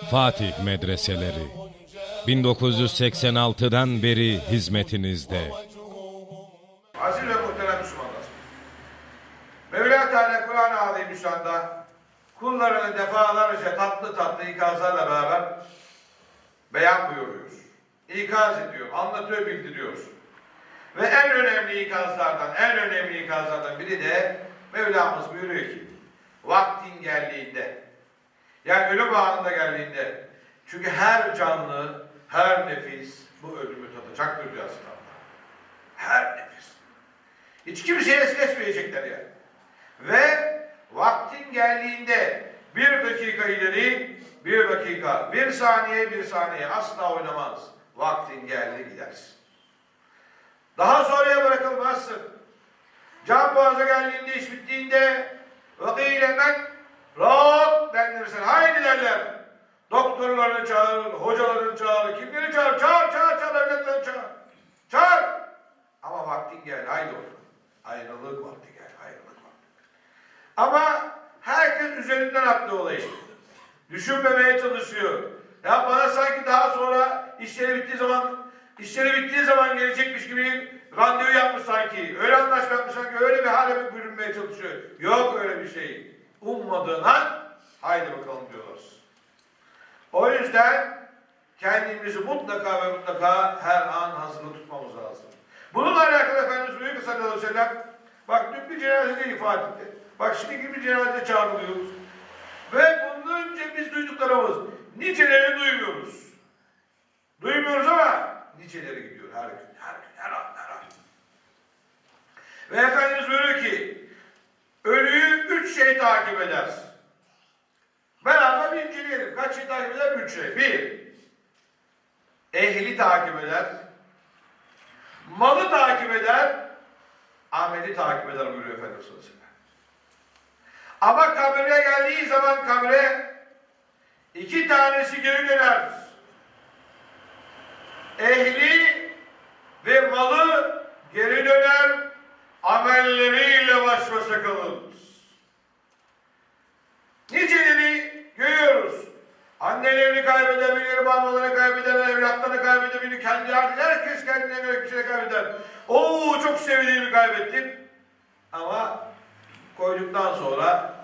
Fatih Medreseleri 1986'dan beri hizmetinizde. Aziz ve muhterem Müslümanlar. Mevla Teala Kur'an-ı Azimüşşan'da kullarını defalarca tatlı tatlı ikazlarla beraber beyan buyuruyor. İkaz ediyor, anlatıyor, bildiriyor. Ve en önemli ikazlardan, en önemli ikazlardan biri de Mevlamız buyuruyor ki vaktin geldiğinde yani ölüm anında geldiğinde çünkü her canlı, her nefis bu ölümü tadacaktır diyor aslında. Her nefis. Hiç kimseye es geçmeyecekler yani. Ve vaktin geldiğinde bir dakika ileri, bir dakika, bir saniye, bir saniye asla oynamaz. Vaktin geldi gidersin. Daha sonraya bırakılmazsın. Can boğaza geldiğinde, iş bittiğinde vakile ben rahat denirsin. Haydi derler. Doktorlarını çağır, hocalarını çağır, kimleri çağır, çağır, çağır, çağır, evlatlarını çağır. Çağır. Ama vaktin gel, haydi oğlum. Ayrılık vakti gel, ayrılık vakti. Ama herkes üzerinden attı olayı. Düşünmemeye çalışıyor. Ya bana sanki daha sonra işleri bittiği zaman, işleri bittiği zaman gelecekmiş gibi randevu yapmış sanki. Öyle anlaşma yapmış sanki, öyle bir hale bürünmeye çalışıyor. Yok öyle bir şey. Ummadığın an, haydi bakalım diyorlar. O yüzden kendimizi mutlaka ve mutlaka her an hazırlı tutmamız lazım. Bununla alakalı Efendimiz buyuruyor ki sallallahu aleyhi ve bak dün bir cenazede ifade etti. Bak şimdi bir cenaze çağrılıyoruz. Ve bundan önce biz duyduklarımız, niceleri duymuyoruz. Duymuyoruz ama niceleri gidiyor her gün, her gün, her an, her an. Ve Efendimiz buyuruyor ki, ölüyü üç şey takip eder. Beraber inceleyelim. Kaç şey takip eder? Üç şey. Bir, ehli takip eder. Malı takip eder. Ameli takip eder buyuruyor Efendimiz sallallahu. Ama kabre geldiği zaman kabre iki tanesi geri döner. Ehli ve malı geri döner. Amelleriyle baş başa kalır. Niceleri görüyoruz. Annelerini kaybedebilir, babalarını kaybeder, evlatlarını kaybedebilir, kendi herkes kendine göre bir şey kaybeder. Oo çok sevdiğimi kaybettim. Ama koyduktan sonra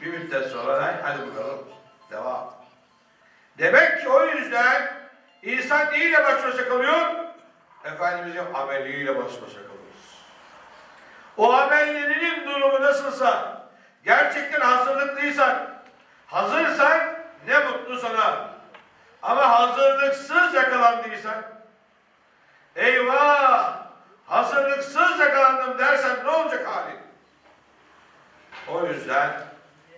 bir müddet sonra "Hay, hadi bakalım devam. Demek ki o yüzden insan neyle baş başa kalıyor? Efendimizin ameliyle baş başa kalıyoruz. O amellerinin durumu nasılsa, gerçekten hazırlıklıysan, hazırsan ne mutlu sana. Ama hazırlıksız yakalandıysan, eyvah, hazırlıksız yakalandım dersen ne olacak halin? O yüzden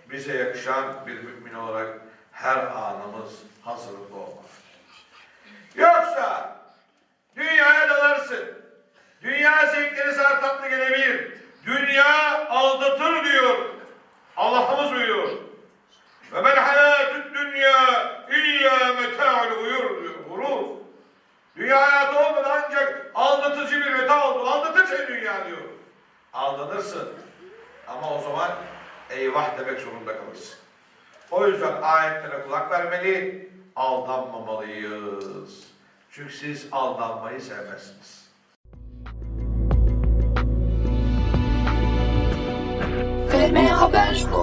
bize yakışan bir mümin olarak her anımız hazırlıklı olmalı. Yoksa dünyaya dalarsın. Dünya zevkleri sana tatlı gelebilir. Dünya aldatır diyor. Allah'ımız buyuruyor. Ve men hayatü dünya illa meta'ul uyur diyor. Gurur. Dünya hayatı olmadan ancak aldatıcı bir meta oldu. Aldatır seni dünya diyor. Aldanırsın. Ama o zaman eyvah demek zorunda kalırsın. O yüzden ayetlere kulak vermeli, aldanmamalıyız. Çünkü siz aldanmayı sevmezsiniz. fmhaber.com